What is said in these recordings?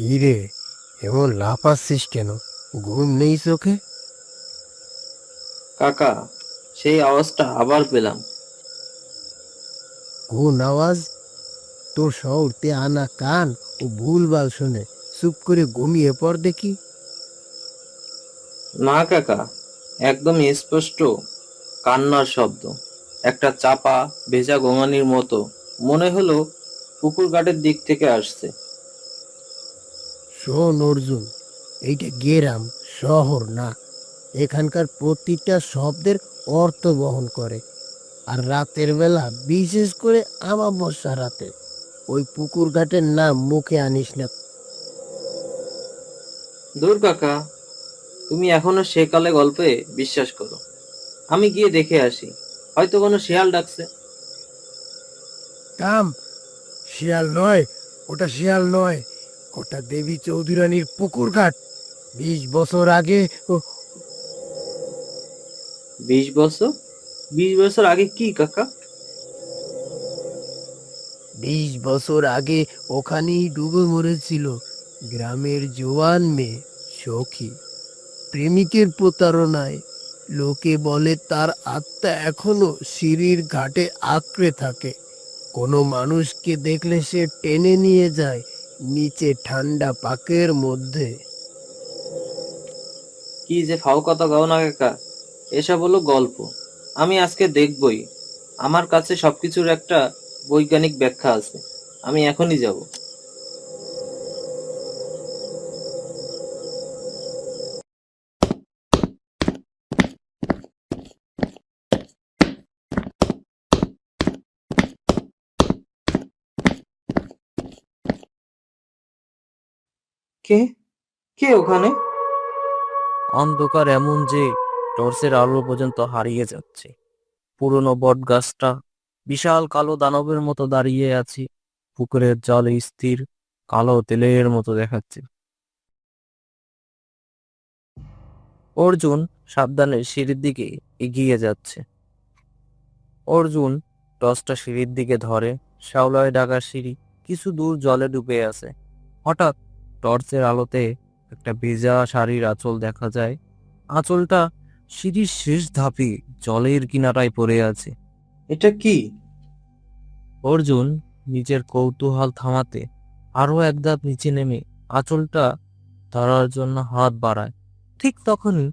কি রে এমন লাফাচ্ছিস কেন? ঘুম নেই চোখে? কাকা সেই আওয়াজটা আবার পেলাম। কোন আওয়াজ? তোর শহরতে আনা কান ও ভুলভাল শুনে। চুপ করে ঘুমিয়ে পড় দেখি। না কাকা একদম স্পষ্ট কান্নার শব্দ। একটা চাপা ভেজা গোঙানির মতো। মনে হলো পুকুর ঘাটের দিক থেকে আসছে। শোন অর্জুন এইটা গেরাম শহর না। এখানকার প্রতিটা শব্দের অর্থ বহন করে। আর রাতের বেলা বিশেষ করে আমাবস্যা রাতে ওই পুকুর ঘাটের নাম মুখে আনিস না। দূর কাকা তুমি এখনও সেকালে গল্পে বিশ্বাস করো। আমি গিয়ে দেখে আসি হয়তো কোনো শিয়াল ডাকছে। কাম শিয়াল নয় ওটা শিয়াল নয়। ওটা দেবী চৌধুরানীর পুকুর ঘাট বিশ বছর আগে ও- বিশ বছর? বিশ বছর আগে কি কাকা? বিশ বছর আগে ওখানেই ডুবে মরেছিল গ্রামের জোয়ান মেয়ে সখী। প্রেমিকের প্রতারণায় লোকে বলে তার আত্মা এখনও সিঁড়ির ঘাটে আঁকড়ে থাকে। কোনো মানুষকে দেখলে সে টেনে নিয়ে যায় নিচে ঠান্ডা পাকের মধ্যে। কি যে ফাও কথা গাও না কাকা, এসব হলো গল্প। আমি আজকে দেখবই। আমার কাছে সবকিছুর একটা বৈজ্ঞানিক ব্যাখ্যা আছে। আমি এখনই যাব। কে? কে ওখানে? অন্ধকার এমন যে টর্চের আলো পর্যন্ত হারিয়ে যাচ্ছে। পুরনো বটগাছটা, বিশাল কালো দানবের মতো দাঁড়িয়ে আছে। পুকুরের জলে স্থির, কালো তেলের মতো দেখাচ্ছে। অর্জুন সাবধানে সিঁড়ির দিকে এগিয়ে যাচ্ছে। অর্জুন টর্চটা সিঁড়ির দিকে ধরে, শ্যাওলায় ডাকা সিঁড়ি, কিছু দূর জলে ডুবে আছে। হঠাৎ টর্চের আলোতে একটা ভেজা শাড়ির আঁচল দেখা যায়। আঁচলটা সিঁড়ির শেষ ধাপে জলের কিনারায় পড়ে আছে। এটা কি? অর্জুন নিজের কৌতূহল থামাতে আরও এক ধাপ নিচে নেমে আঁচলটা ধরার জন্য হাত বাড়ায়। ঠিক তখনই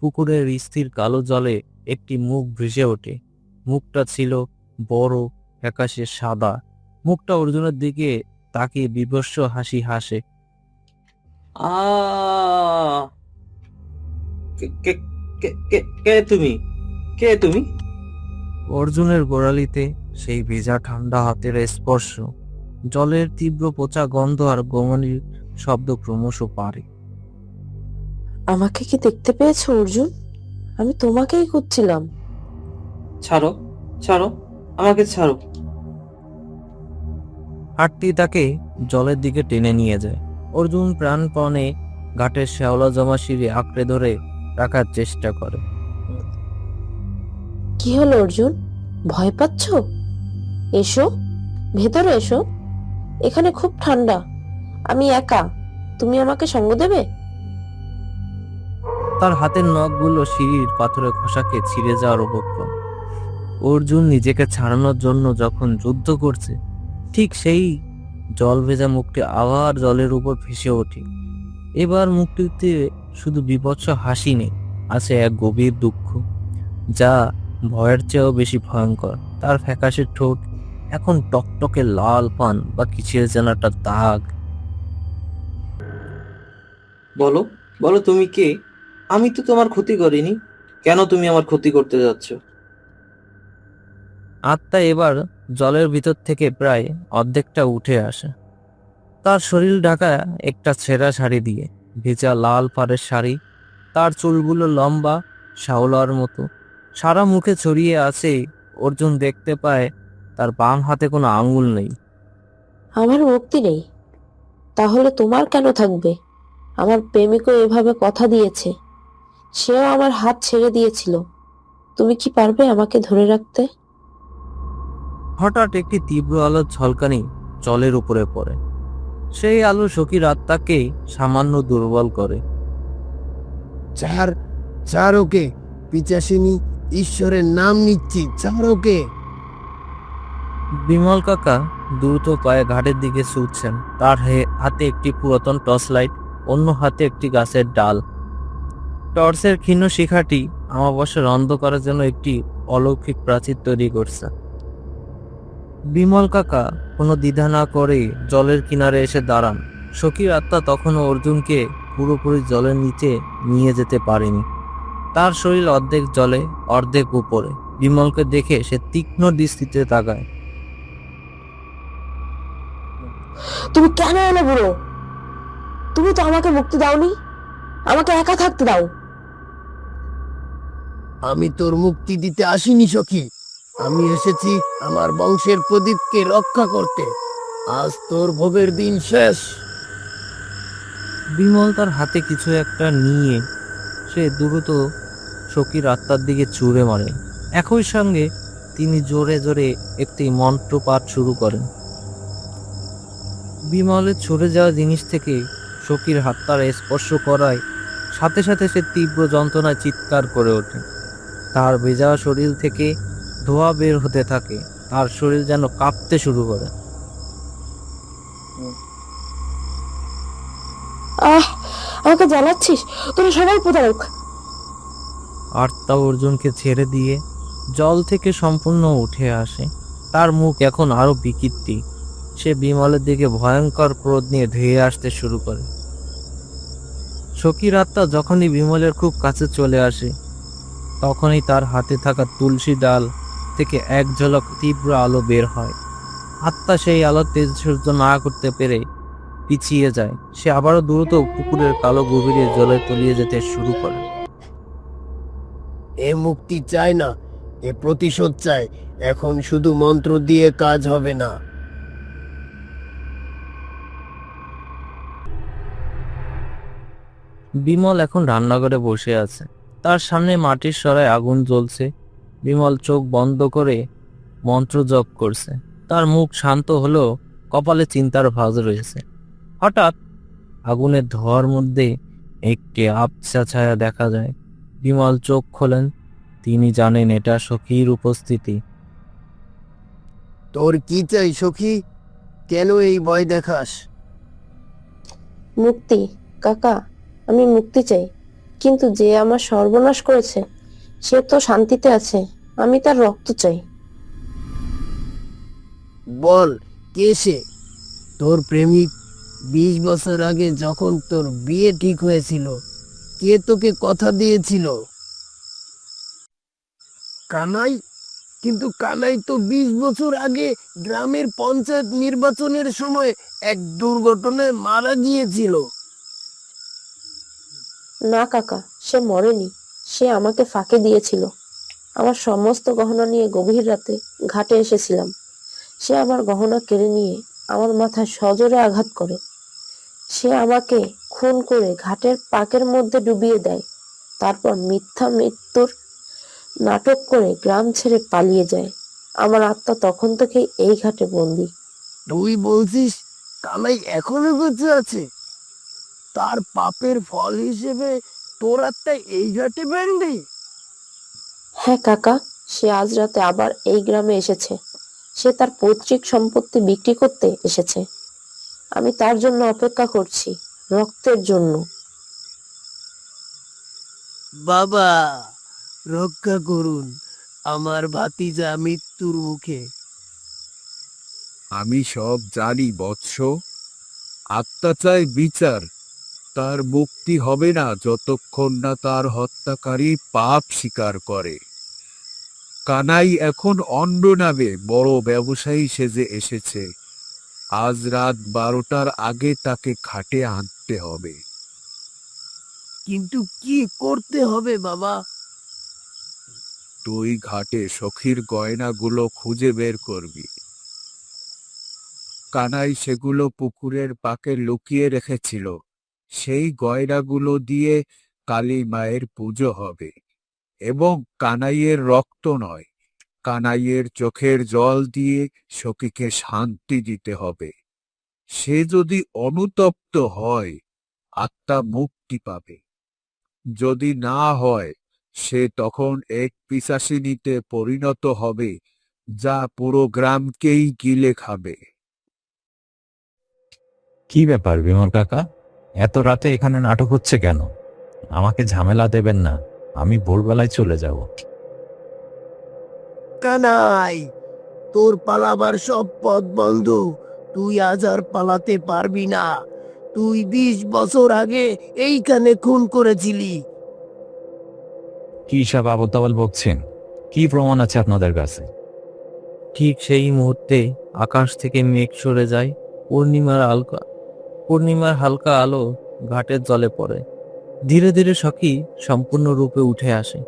পুকুরের স্থির কালো জলে একটি মুখ ভেসে ওঠে। মুখটা ছিল বড় ফ্যাকাশে সাদা। মুখটা অর্জুনের দিকে তাকিয়ে বিভৎস হাসি হাসে। কে- কে- কে- কে- কে তুমি? কে তুমি? অর্জুনের গোড়ালিতে সেই ভেজা ঠান্ডা হাতের স্পর্শ জলের তীব্র পচা গন্ধ আর গমনির শব্দ ক্রমশ পারে। আমাকে কি দেখতে পেয়েছ অর্জুন? আমি তোমাকেই খুঁজছিলাম। ছাড়ো ছাড়ো আমাকে ছাড়ো। হাটটি তাকে জলের দিকে টেনে নিয়ে যায়। অর্জুন প্রাণপণে ঘাটের শ্যাওলা জমা সিঁড়ি আঁকড়ে ধরে রাখার চেষ্টা করে। কি হলো অর্জুন? ভয় পাচ্ছ? এসো ভেতরে এসো। এখানে খুব ঠান্ডা। আমি একা। তুমি আমাকে সঙ্গ দেবে? তার হাতের নখগুলো সিঁড়ির পাথরে খসাকে ছিঁড়ে যাওয়ার উপক্রম। অর্জুন নিজেকে ছাড়ানোর জন্য যখন যুদ্ধ করছে ঠিক সেই জল ভেজা মুখটি আবার জলের উপর ভেসে ওঠে। এবার মুখটিতে শুধু বিভৎস হাসি নেই আছে এক গভীর দুঃখ যা ভয়ের চেয়েও বেশি ভয়ঙ্কর। তার ফ্যাকাশে ঠোঁট এখন টকটকে লাল পান বা কিসের যেন একটা দাগ। বলো বলো তুমি কে? আমি তো তোমার ক্ষতি করিনি। কেন তুমি আমার ক্ষতি করতে যাচ্ছ? আত্মা এবার জলের ভিতর থেকে প্রায় অর্ধেকটা উঠে আসে। তার শরীর ঢাকা একটা ছেঁড়া শাড়ি দিয়ে, ভেজা লাল পাড়ের শাড়ি, তার চুলগুলো লম্বা, শাওলার মতো। সারা মুখে ছড়িয়ে আছে, অর্জুন দেখতে পায়, তার বাম হাতে কোনো আঙুল নেই। আমার মুক্তি নেই। তাহলে তোমার কেন থাকবে? আমার প্রেমিকও এভাবে কথা দিয়েছে। সেও আমার হাত ছেড়ে দিয়েছিল। তুমি কি পারবে আমাকে ধরে রাখতে? হঠাৎ একটি তীব্র আলোর ঝলকানি জলের উপরে পড়ে। সেই আলো সখীর আত্মাকে সামান্য দুর্বল করে। চার চার ওকে পিচাসিনী ঈশ্বরের নাম নিচ্ছি চার ওকে। বিমল কাকা দ্রুত পায়ে ঘাটের দিকে ছুটছেন। তার হাতে একটি পুরাতন টর্চ লাইট অন্য হাতে একটি গাছের ডাল। টর্চের ক্ষীণ শিখাটি আমাবস্যার অন্ধকারের জন্য একটি অলৌকিক প্রাচীর তৈরি করছে। বিমল কাকা কোনো দ্বিধা না করেই জলের কিনারে এসে দাঁড়ান। সখীর আত্মা তখনও অর্জুনকে পুরোপুরি জলের নিচে নিয়ে যেতে পারেনি। তার শরীর অর্ধেক জলে অর্ধেক উপরে। বিমলকে দেখে সে তীক্ষ্ণ দৃষ্টিতে তাকায়। তুমি কেন এলে বুড়ো? তুমি তো আমাকে মুক্তি দাওনি। আমাকে একা থাকতে দাও। আমি তোর মুক্তি দিতে আসিনি সখী। আমি এসেছি আমার বংশের প্রদীপকে রক্ষা করতে। আজ তোর ভোগের দিন শেষ। বিমল তার হাতে কিছু একটা নিয়ে সে দ্রুত সখীর আত্মার দিকে ছুঁড়ে মারে। একই সঙ্গে তিনি জোরে জোরে একটি মন্ত্র পাঠ শুরু করেন। বিমলের ছড়ে যাওয়া জিনিস থেকে সখীর হাতটার স্পর্শ করায় সাথে সাথে সে তীব্র যন্ত্রণায় চিৎকার করে ওঠে। তার ভেজা শরীর থেকে ধোঁয়া বের হতে থাকে তার শরীর যেন কাঁপতে শুরু করে। আহ আমাকে জ্বালাচ্ছিস? তোরা সবাই প্রতারক। অর্জুনকে ছেড়ে দিয়ে জল থেকে সম্পূর্ণ উঠে আসে। তার মুখ এখন আরও বিকৃতি। সে বিমলের দিকে ভয়ঙ্কর ক্রোধ নিয়ে ধেয়ে আসতে শুরু করে। সখীর আত্মা যখনই বিমলের খুব কাছে চলে আসে তখনই তার হাতে থাকা তুলসী ডাল থেকে এক ঝলক তীব্র আলো বের হয়। আত্মা সেই আলো তেজ সহ্য না করতে পেরে পিছিয়ে যায়। সে আবারও দ্রুত পুকুরের কালো গভীরে জলে তলিয়ে যেতে শুরু করে। এ মুক্তি চায় না এ প্রতিশোধ চায়। এখন শুধু মন্ত্র দিয়ে কাজ হবে না। বিমল এখন রান্নাঘরে বসে আছে। তার সামনে মাটির সরায় আগুন জ্বলছে। বিমল চোখ বন্ধ করে মন্ত্র জপ করছে। তার মুখ শান্ত হলেও কপালে চিন্তার ভাঁজ রয়েছে। হঠাৎ আগুনের ধোয়ার মধ্যে একটি আবছা ছায়া দেখা যায়। বিমল চোখ খোলেন তিনি জানেন এটা সখীর উপস্থিতি। তোর কি চাই সখী? কেন এই ভয় দেখাস? মুক্তি কাকা আমি মুক্তি চাই। কিন্তু যে আমার সর্বনাশ করেছে সে তো শান্তিতে আছে। আমি তার রক্ত চাই। বল কে সে? তোর প্রেমিক বিশ বছর আগে যখন তোর বিয়ে ঠিক হয়েছিল কে তোকে কথা দিয়েছিল? কানাই? কিন্তু কানাই তো বিশ বছর আগে গ্রামের পঞ্চায়েত নির্বাচনের সময় এক দুর্ঘটনায় মারা গিয়েছিল। না কাকা সে মরেনি। সে আমাকে ফাঁকে দিয়েছিল। আমার সমস্ত গহনা নিয়ে গভীর রাতে ঘাটে এসেছিলাম। সে আমার গহনা কেড়ে নিয়ে আমার মাথায় সজোরে আঘাত করে। সে আমাকে খুন করে ঘাটের পাকের মধ্যে ডুবিয়ে দেয়। তারপর মিথ্যা মৃত্যুর নাটক করে গ্রাম ছেড়ে পালিয়ে যায়। আমার আত্মা তখন থেকেই এই ঘাটে বন্দি। তুই বলছিস কানাই এখনও বেঁচে আছে? তার পাপের ফল হিসেবে তোর আত্মা এই ঘাটে বেন্ডি হ্যাঁ কাকা সে আজ রাতে আবার এই গ্রামে এসেছে। সে তার পৈতৃক সম্পত্তি বিক্রি করতে এসেছে। আমি তার জন্য অপেক্ষা করছি রক্তের জন্য। বাবা রক্ষা করুন আমার ভাতিজা মৃত্যুর মুখে। আমি সব জানি বৎস। আত্মা চায় বিচার। তার মুক্তি হবে না যতক্ষণ না তার হত্যাকারী পাপ স্বীকার করে। কানাই এখন অন্য নামে বড় ব্যবসায়ী সেজে এসেছে। আজ রাত বারোটার আগে তাকে খাটে আনতে হবে। কিন্তু কি করতে হবে বাবা? তুই ঘাটে সখীর গয়নাগুলো খুঁজে বের করবি। কানাই সেগুলো পুকুরের পাকে লুকিয়ে রেখেছিল। সেই গয়রাগুলো দিয়ে কালী মায়ের পুজো হবে এবং কানাইয়ের রক্ত নয়, কানাইয়ের চোখের জল দিয়ে সখীকে শান্তি দিতে হবে। সে যদি অনুতপ্ত হয়, আত্মা মুক্তি পাবে। যদি না হয়, সে তখন এক পিসাসিনীতে পরিণত হবে, যা পুরো গ্রামকেই গিলে খাবে। কি ব্যাপার বিমল কাকা? এত রাতে এখানে নাটক হচ্ছে কেন? আমাকে ঝামেলা দেবেন না আমি ভোরবেলায় চলে যাব। কানাই তোর পালাবার সব পথ বন্ধ তুই আজ আর পালাতে পারবি না। তুই বিশ বছর আগে এইখানে খুন করেছিলি। কি সব আবল তাবল বকছেন? কি প্রমাণ আছে আপনাদের কাছে? ঠিক সেই মুহূর্তে আকাশ থেকে মেঘ সরে যায় পূর্ণিমার হালকা পূর্ণিমার হালকা আলো ঘাটের জলে পড়ে। ধীরে ধীরে সখী সম্পূর্ণরূপে উঠে আসে।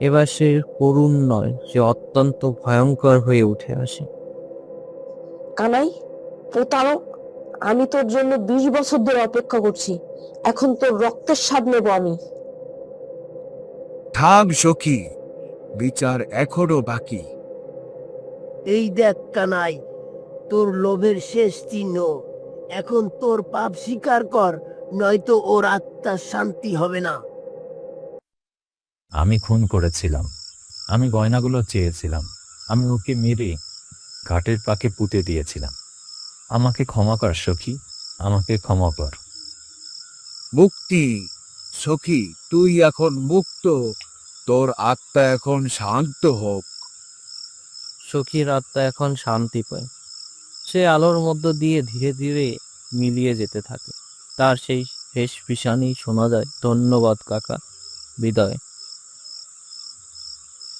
এবার সে করুণ নয় সে অত্যন্ত ভয়ঙ্কর হয়ে উঠে আসে। কানাই প্রতারক আমি তোর জন্য বিশ বছর ধরে অপেক্ষা করছি। এখন তোর রক্তের স্বাদ নেব আমি। থাম সখী বিচার এখনও বাকি। এই দেখ কানাই তোর লোভের শেষ চিহ্ন। এখন তোর পাপ স্বীকার কর নয়তো ওর আত্মার শান্তি হবে না। আমি খুন করেছিলাম। আমি গয়নাগুলো চেয়েছিলাম। আমি ওকে মেরে ঘাটের পাকে পুঁতে দিয়েছিলাম। আমাকে ক্ষমা কর সখী। আমাকে ক্ষমা কর। মুক্তি সখী তুই এখন মুক্ত। তোর আত্মা এখন শান্ত হোক। সখীর আত্মা এখন শান্তি পায় সে আলোর মধ্য দিয়ে ধীরে ধীরে মিলিয়ে যেতে থাকে। তার সেই শেষ পিসানি শোনা যায়, ধন্যবাদ কাকা, বিদায়।